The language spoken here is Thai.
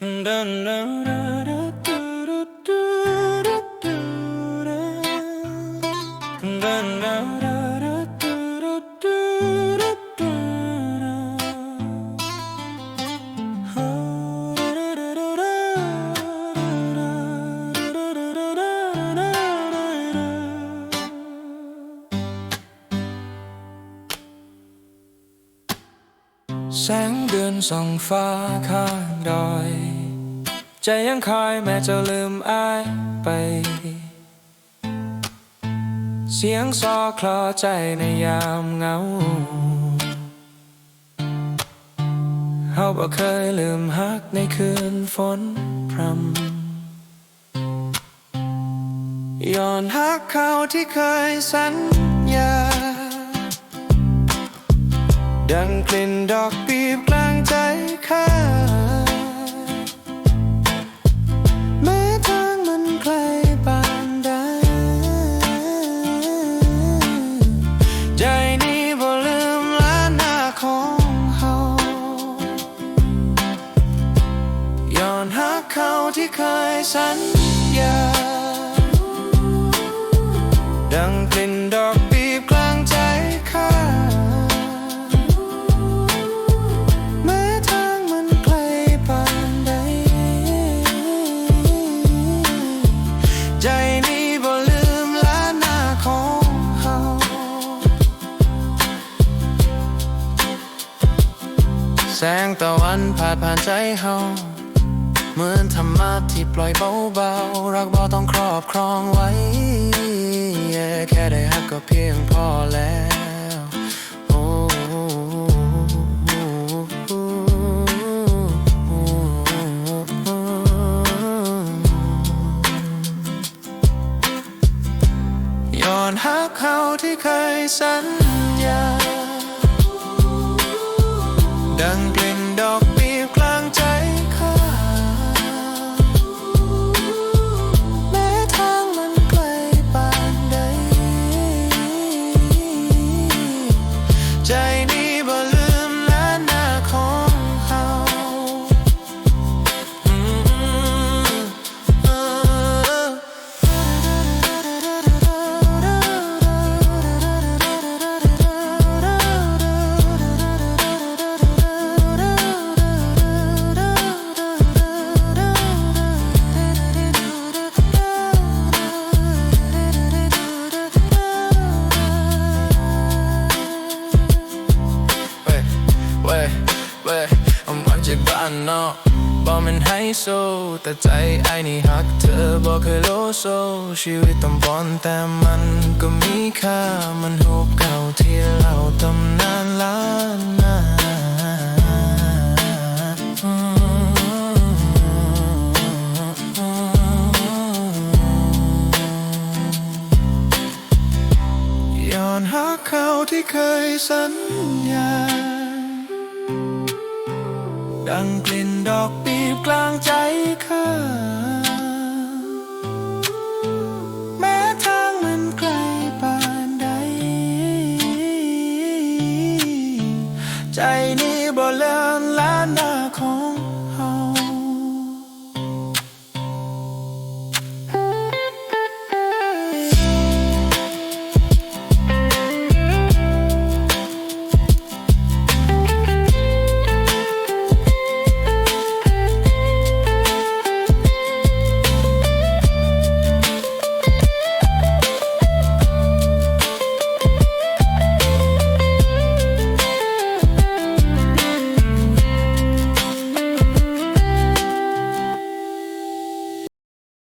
dun, dun, dun. แสงเดือนส่องฟ้าข้างดอย ใจยังคอยแม้จะลืมอายไป เสียงซอคลอใจในยามเหงาเฮาบ่เคยลืมฮักในคืนฝนพรำย้อนฮักเขาที่เคยสัญญา ดังกลิ่นดอกปีบกลางใจข้าแม้ทางมันไกลปานใดใจนี้บ่ลืมล้านหน้าของเฮาย้อนหักเขาที่เคยสัญญา แสงตะวันผ่านผ่านใจเฮาเหมือนธรรมะที่ปล่อยเบาๆ รักบ่ต้องครอบครองไว้แค่ได้ฮักก็เพียงพอแล้วโอ้ย้อนฮักเขาที่เคยสัญ จบ้านนอกบอกมันให้โซ แต่ใจไอ้นี่ฮักเธอบอกเคยโลโซ ชีวิตต้องบอนแต่มันก็มีค่า มันหูบเก่าที่เราตำนานล้านนาย้อนหาเขาที่เคยสัญญา ดังกลิ่นดอกปีบกลางใจข้าแม้ทางมันไกลปานใด ใจนี้